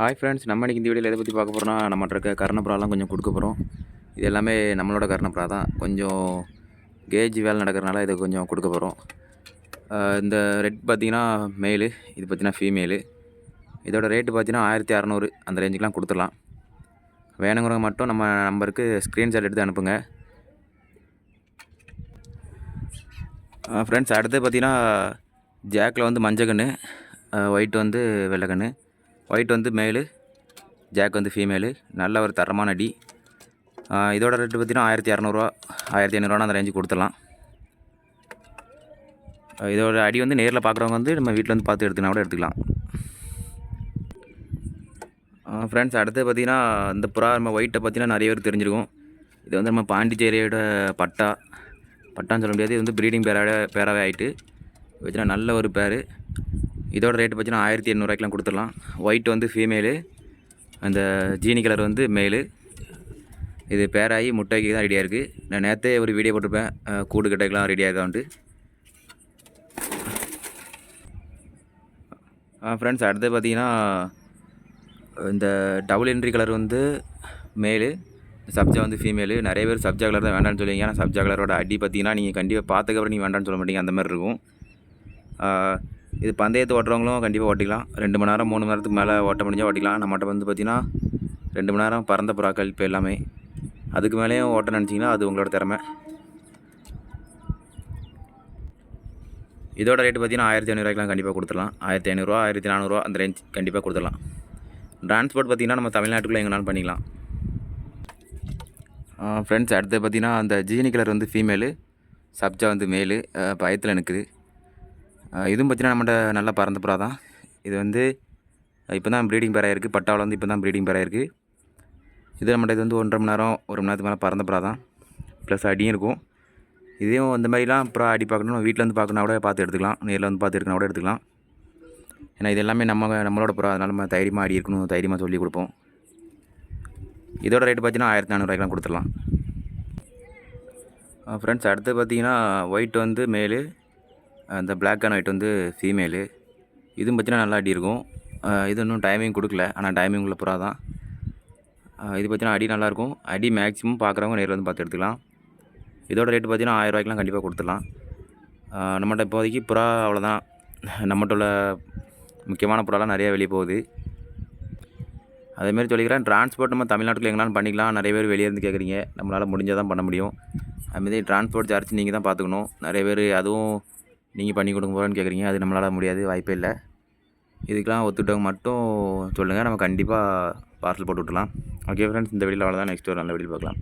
Hi friends நம்ம இன்றைக்கி இந்த வீடியோவில் எதை பற்றி பார்க்க போகிறோம்னா நம்மகிட்ட இருக்க கர்ணப்புறாலாம் கொஞ்சம் கொடுக்க போகிறோம் இது எல்லாமே நம்மளோட கர்ணப்புறா தான். கொஞ்சம் கேஜ் வேலை நடக்கிறனால இதை கொஞ்சம் கொடுக்க போகிறோம் இந்த ரெட் பார்த்தீங்கன்னா மேலு இது பார்த்திங்கன்னா ஃபீமேலு இதோட ரேட்டு பார்த்தீங்கன்னா ஆயிரத்தி அறநூறு அந்த ரேஞ்சுக்கெலாம் கொடுத்துடலாம். வேணுங்கிறவங்க மட்டும் நம்ம நம்பருக்கு ஸ்க்ரீன்ஷாட் எடுத்து அனுப்புங்க. ஃப்ரெண்ட்ஸ் அடுத்து பார்த்தீங்கன்னா ஜாக்கில் வந்து மஞ்சள் கன்று ஒயிட் வந்து வெள்ளை கன்று ஒயிட் வந்து மேலு ஜாக் வந்து ஃபீமேலு நல்ல ஒரு தரமான அடி இதோட ரேட்டு பார்த்தீங்கன்னா ஆயிரத்தி இரநூறுவா ஆயிரத்தி ஐநூறுவா அந்த ரேஞ்சு கொடுத்துடலாம். இதோட அடி வந்து நேரில் பார்க்குறவங்க வந்து நம்ம வீட்டில் வந்து பார்த்து எடுத்துக்கினா கூட எடுத்துக்கலாம். ஃப்ரெண்ட்ஸ் அடுத்து பார்த்திங்கன்னா இந்த புறா நம்ம ஒயிட்டை பார்த்திங்கன்னா நிறைய பேர் தெரிஞ்சிருக்கும். இது வந்து நம்ம பாண்டிச்சேரியோட பட்டா. பட்டான்னு சொல்ல முடியாது. இது வந்து ப்ரீடிங் பேராக பேராகவே ஆகிட்டு வச்சுனா நல்ல ஒரு பேர். இதோட ரேட்டு பார்த்தீங்கன்னா ஆயிரத்தி எண்ணூறுவாய்க்கெலாம் கொடுத்துடலாம். ஒயிட் வந்து ஃபீமேலு அந்த ஜீனி கலர் வந்து மேலு இது பேராகி முட்டைக்கு தான் ரெடியாக இருக்குது நான் நேற்றே ஒரு வீடியோ போட்டிருப்பேன். கூடு கட்டைக்கெலாம் ரெடியாக இருக்கான்ட்டு ஃப்ரெண்ட்ஸ் அடுத்து பார்த்திங்கன்னா இந்த டபுள் என்ட்ரி கலர் வந்து மேலு சப்ஜா வந்து ஃபீமேலு நிறைய பேர் சப்ஜா கலர் தான் வேண்டாம்னு சொல்லுவீங்க. ஆனால் சப்ஜா கலரோட அடி பார்த்தீங்கன்னா நீங்கள் கண்டிப்பாக பார்த்துக்கப்புறம் நீங்கள் வேண்டாம்னு சொல்ல மாட்டீங்க. அந்த மாதிரி இருக்கும். இது பந்தயத்து ஓட்டுறவங்களும் கண்டிப்பாக ஓட்டிக்கலாம். ரெண்டு மணி நேரம் மூணு மணி நேரத்துக்கு மேலே ஓட்ட முடிஞ்சால் ஓட்டிக்கலாம். நம்மகிட்ட வந்து பார்த்தீங்கன்னா ரெண்டு மணி நேரம் பறந்த புறாக்கள் இப்போ எல்லாமே. அதுக்கு மேலேயும் ஓட்ட நினச்சிங்கன்னா அது உங்களோட திறமை. இதோட ரேட்டு பார்த்தீங்கன்னா ஆயிரத்தி ஐநூறுவாய்க்கெலாம் கண்டிப்பாக கொடுத்துடலாம். ஆயிரத்தி ஐநூறுரூவா ஆயிரத்தி நானூறுரூவா அந்த ரேஞ்ச் கண்டிப்பாக கொடுத்துடலாம். ட்ரான்ஸ்போர்ட் பார்த்தீங்கன்னா நம்ம தமிழ்நாட்டுக்குள்ளே எங்கேனாலும் பண்ணிக்கலாம். ஃப்ரெண்ட்ஸ் அடுத்து பார்த்தீங்கன்னா அந்த ஜீனி கலர் வந்து ஃபீமேலு சப்ஜா வந்து மேலு பயத்தில் நிற்குது இதுவும் பார்த்தீங்கன்னா நம்மகிட்ட நல்லா பறந்த புறா தான். இது வந்து இப்போ தான் ப்ரீடிங் பேராக இருக்குது பட்டாவில் வந்து இப்போ தான் ப்ரீடிங் பேராக இருக்குது இது நம்மகிட்ட இது வந்து ஒன்றரை மணி நேரம் ஒரு மணி நேரத்துக்கு மேலே பறந்த புறா தான். ப்ளஸ் அடியும் இருக்கும். இதையும் இந்த மாதிரிலாம் புறா அடி பார்க்கணும் வீட்டில் வந்து பார்க்கணும் கூட பார்த்து எடுத்துக்கலாம். நேரில் வந்து பார்த்து எடுக்கணும் கூட எடுத்துக்கலாம். ஏன்னா இது எல்லாமே நம்ம நம்மளோட புறா. அதனால் நம்ம தைரியமாக அடி இருக்கணும் தைரியமாக சொல்லி கொடுப்போம். இதோட ரேட்டு பார்த்தீங்கன்னா ஆயிரத்தி நானூறுரூவாய்க்கெலாம் கொடுத்துடலாம். ஃப்ரெண்ட்ஸ் அடுத்து பார்த்தீங்கன்னா ஒயிட் வந்து மேலு அந்த பிளாக் அண்ட் ஒயிட் வந்து ஃபீமேலு இதுவும் பார்த்தீங்கன்னா நல்லா அடி இருக்கும். இது இன்னும் டைமிங் கொடுக்கல. ஆனால் டைமிங் உள்ள புறா தான். இது பார்த்தீங்கன்னா அடி நல்லாயிருக்கும் அடி மேக்ஸிமம் பார்க்குறவங்க நேரில் வந்து பார்த்து எடுத்துக்கலாம். இதோட ரேட்டு பார்த்தீங்கன்னா ஆயிரம் ரூபாய்க்குலாம் கண்டிப்பாக கொடுத்துடலாம். நம்மகிட்ட இப்போதைக்கு புறா அவ்வளோதான் நம்மகிட்ட உள்ள முக்கியமான புறாலாம் நிறையா வெளியே போகுது. அதேமாரி சொல்லிக்கிறேன் டிரான்ஸ்போர்ட் நம்ம தமிழ்நாட்டுக்குள்ள எங்கேனாலும் பண்ணிக்கலாம். நிறைய பேர் வெளியே இருந்து கேட்குறீங்க நம்மளால் முடிஞ்சால் தான் பண்ண முடியும். அதுமாரி டிரான்ஸ்போர்ட் சார்ஜ் நீங்கள் தான் பார்த்துக்கணும் நிறைய பேர் அதுவும் நீங்கள் பண்ணி கொடுங்க போகிறேன்னு கேட்குறீங்க அது நம்மளால் முடியாது வாய்ப்பே இல்லை. இதுக்கெலாம் ஒத்துட்டவங்க மட்டும் சொல்லுங்கள் நம்ம கண்டிப்பாக பார்சல் போட்டு விட்டுலாம் ஓகே ஃப்ரெண்ட்ஸ் இந்த வீடியோவில் அவ்வளோதான் நெக்ஸ்ட் ஒரு நல்ல வீடியோ பார்க்கலாம்.